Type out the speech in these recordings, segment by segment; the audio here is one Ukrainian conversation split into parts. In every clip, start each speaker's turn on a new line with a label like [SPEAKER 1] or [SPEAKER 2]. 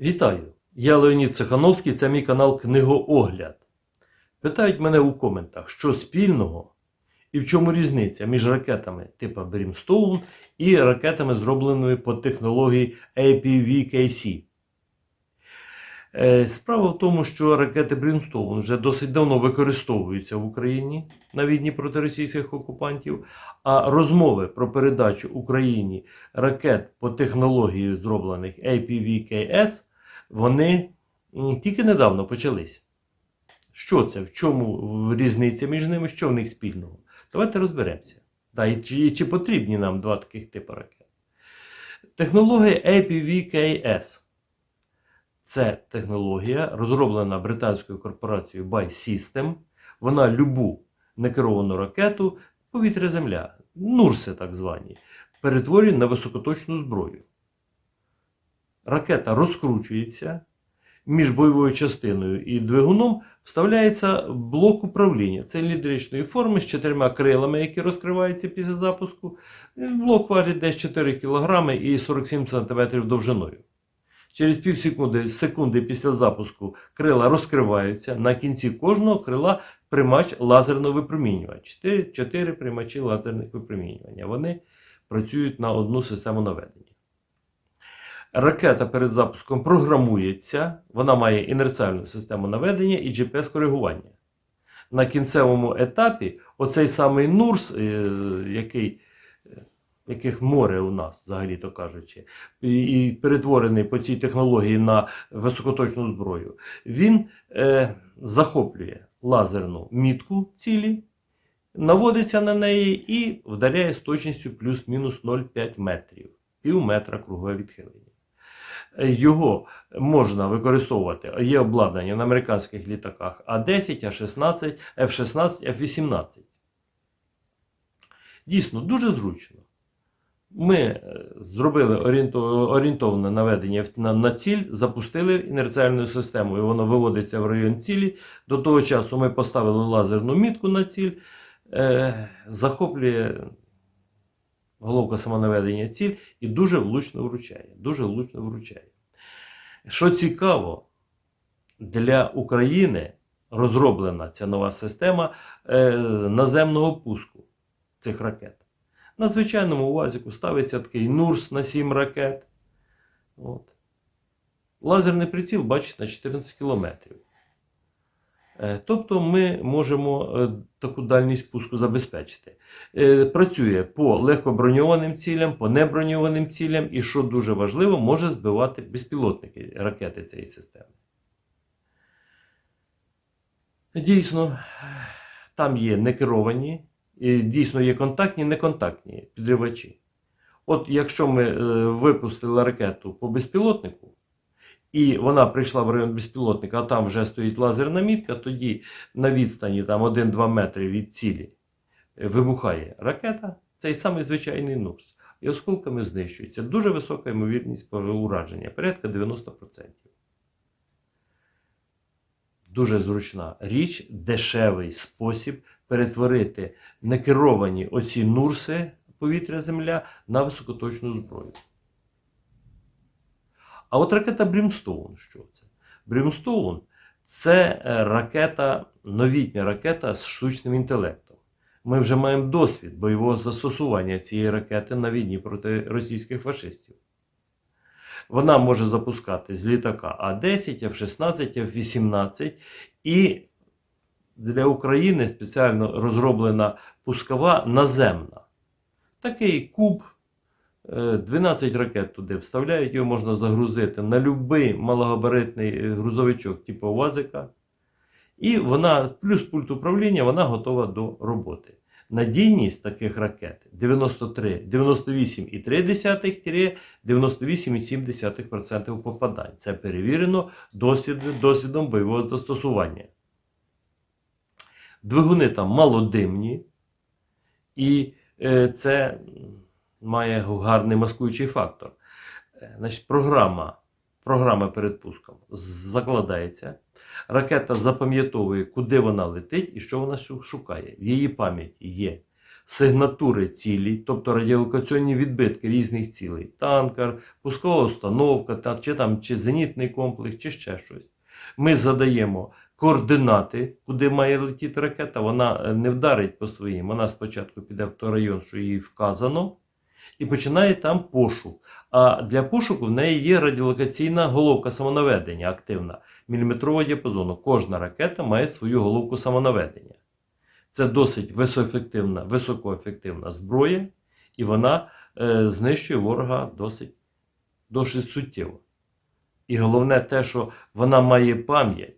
[SPEAKER 1] Вітаю! Я Леонід Цехановський, це мій канал Книгоогляд. Питають мене у коментах, що спільного і в чому різниця між ракетами типу Brimstone і ракетами, зробленими по технології APVKC. Е, Справа в тому, що ракети Brimstone вже досить давно використовуються в Україні на війні проти російських окупантів, а розмови про передачу Україні ракет по технології зроблених APVKS, вони тільки недавно почалися. Що це? В чому різниця між ними? Що в них спільного? Давайте розберемося. Да, і чи, чи потрібні нам два таких типу ракет? Технологія APVKS. Це технологія, розроблена британською корпорацією Buy System. Вона любу некеровану ракету, повітря-земля, Нурси так звані, перетворює на високоточну зброю. Ракета розкручується, між бойовою частиною і двигуном вставляється блок управління циліндричної форми з чотирма крилами, які розкриваються після запуску. Блок важить десь 4 кг і 47 см довжиною. Через пів секунди, після запуску крила розкриваються. На кінці кожного крила приймач лазерного випромінювання. 4, 4 приймачі лазерних випромінювання. Вони працюють на одну систему наведення. Ракета перед запуском програмується, вона має інерціальну систему наведення і GPS-коригування. На кінцевому етапі оцей самий Нурс, е, який, яких море у нас, взагалі-то кажучи, і, і перетворений по цій технології на високоточну зброю, він е, захоплює лазерну мітку цілі, наводиться на неї і вдаряє з точністю плюс-мінус 0,5 метрів, пів метра кругове відхилення. Його можна використовувати. Є обладнання на американських літаках А10, А16, F-16, F-18. Дійсно, дуже зручно. Ми е, зробили орієнто- орієнтовне наведення на, на ціль, запустили інерціальну систему, і воно виводиться в район цілі. До того часу ми поставили лазерну мітку на ціль, е, захоплює головка самонаведення ціль і дуже влучно вручає. Дуже влучно вручає. Що цікаво, для України розроблена ця нова система е, наземного пуску цих ракет. На звичайному УАЗіку ставиться такий Нурс на 7 ракет. От. Лазерний приціл бачить на 14 кілометрів. Е, Тобто ми можемо е, таку дальність пуску забезпечити. Е, Працює по легкоброньованим цілям, по неброньованим цілям, і, що дуже важливо, може збивати безпілотники ракети цієї системи. Дійсно, там є некеровані, дійсно є контактні, неконтактні підривачі. От якщо ми е, випустили ракету по безпілотнику, і вона прийшла в район безпілотника, а там вже стоїть лазерна мітка, тоді на відстані там 1-2 метри від цілі е, вибухає ракета, цей самий звичайний Нурс. І осколками знищується. Дуже висока ймовірність ураження, порядка 90%. Дуже зручна річ, дешевий спосіб перетворити некеровані оці нурси повітря-земля на високоточну зброю. А от ракета Brimstone, що це? Brimstone це е, ракета, новітня ракета з штучним інтелектом. Ми вже маємо досвід бойового застосування цієї ракети на війні проти російських фашистів. Вона може запускати з літака А-10, F-16, F-18 і для України спеціально розроблена пускова наземна. Такий куб, е, 12 ракет туди вставляють, його можна загрузити на будь-який малогабаритний е, грузовичок, типу УАЗика. І вона, плюс пульт управління, вона готова до роботи. Надійність таких ракет 93, 98,3-98,7% попадань. Це перевірено досвід, досвідом бойового застосування. Двигуни там малодимні, і е, це має гарний маскуючий фактор. Е, Значить, програма, програма перед пуском закладається. Ракета запам'ятовує, куди вона летить і що вона шукає. В її пам'яті є сигнатури цілі, тобто радіолокаційні відбитки різних цілей, танкер, пускова установка, та, чи, там, чи зенітний комплекс, чи ще щось. Ми задаємо координати, куди має летіти ракета. Вона е, не вдарить по своїм. Вона спочатку піде в той район, що їй вказано, і починає там пошук. А для пошуку в неї є радіолокаційна головка самонаведення активна, міліметрового діапазону. Кожна ракета має свою головку самонаведення. Це досить високоефективна, високоефективна зброя, і вона е, знищує ворога досить, досить суттєво. І головне те, що вона має пам'ять,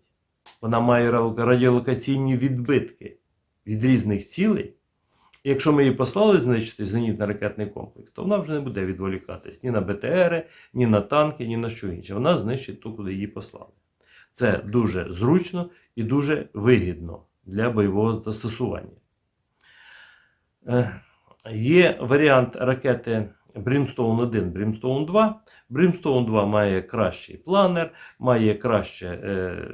[SPEAKER 1] вона має радіолокаційні відбитки від різних цілей. Якщо ми її послали знищити зенітно-ракетний комплекс, то вона вже не буде відволікатись ні на БТРи, ні на танки, ні на що інше. Вона знищить ту, куди її послали. Це дуже зручно і дуже вигідно для бойового застосування. Е, Є варіант ракети Brimstone 1, Brimstone 2. Brimstone 2 має кращий планер, має краще, е,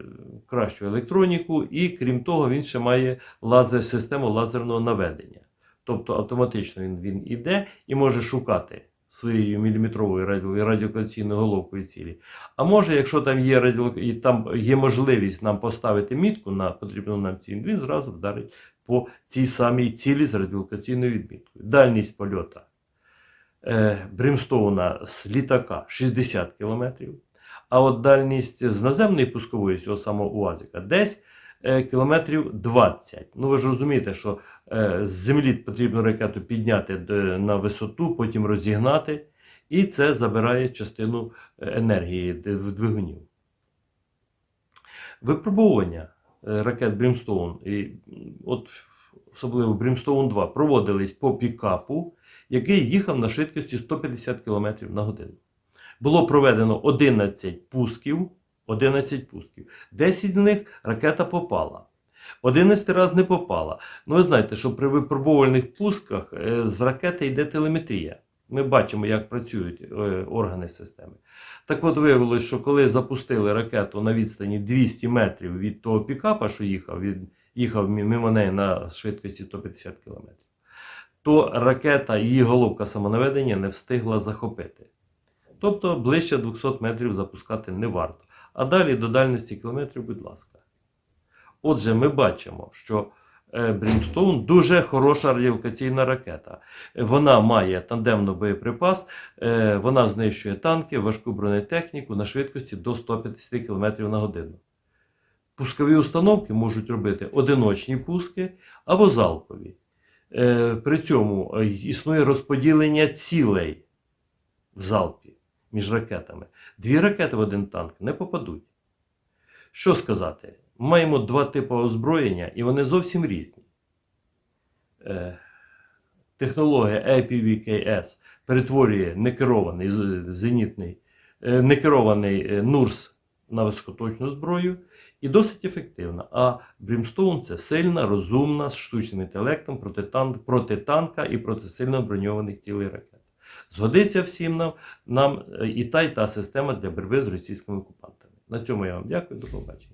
[SPEAKER 1] кращу електроніку, і крім того, він ще має лазер, систему лазерного наведення. Тобто автоматично він, він іде і може шукати своєю міліметровою раді- радіолокаційною головкою цілі. А може, якщо там є, радіолок... і там є можливість нам поставити мітку на потрібну нам ціль, він зразу вдарить по цій самій цілі з радіолокаційною відміткою. Дальність польоту е, Бримстоуна з літака 60 км, а от дальність з наземної пускової цього самого УАЗика десь кілометрів 20. Ну ви ж розумієте, що е, з землі потрібно ракету підняти на висоту, потім розігнати, і це забирає частину е, енергії двигунів. Випробування е, ракет Brimstone, і от особливо Brimstone 2, проводились по пікапу, який їхав на швидкості 150 км на годину. Було проведено 11 пусків, 11 пусків. 10 з них ракета попала. 11 раз не попала. Ну, ви знаєте, що при випробувальних пусках е, з ракети йде телеметрія. Ми бачимо, як працюють е, органи системи. Так от виявилось, що коли запустили ракету на відстані 200 метрів від того пікапа, що їхав, від, їхав мимо неї на швидкості 150 км, то ракета її головка самонаведення не встигла захопити. Тобто ближче 200 метрів запускати не варто. А далі до дальності кілометрів, будь ласка. Отже, ми бачимо, що е, Brimstone дуже хороша радіолокаційна ракета. Е, Вона має тандемний боєприпас, е, вона знищує танки, важку бронетехніку на швидкості до 150 км на годину. Пускові установки можуть робити одиночні пуски або залпові. Е, При цьому е, існує розподілення цілей в залпі між ракетами. Дві ракети в один танк не попадуть. Що сказати? Маємо два типи озброєння, і вони зовсім різні. Е, Технологія APVKS перетворює некерований зенітний, е, некерований е, НУРС на високоточну зброю і досить ефективна. А Brimstone це сильна, розумна, з штучним інтелектом проти танка і проти сильно броньованих цілей ракет. Згодиться всім нам, нам е, і та, і та система для боротьби з російськими окупантами. На цьому я вам дякую, до побачення.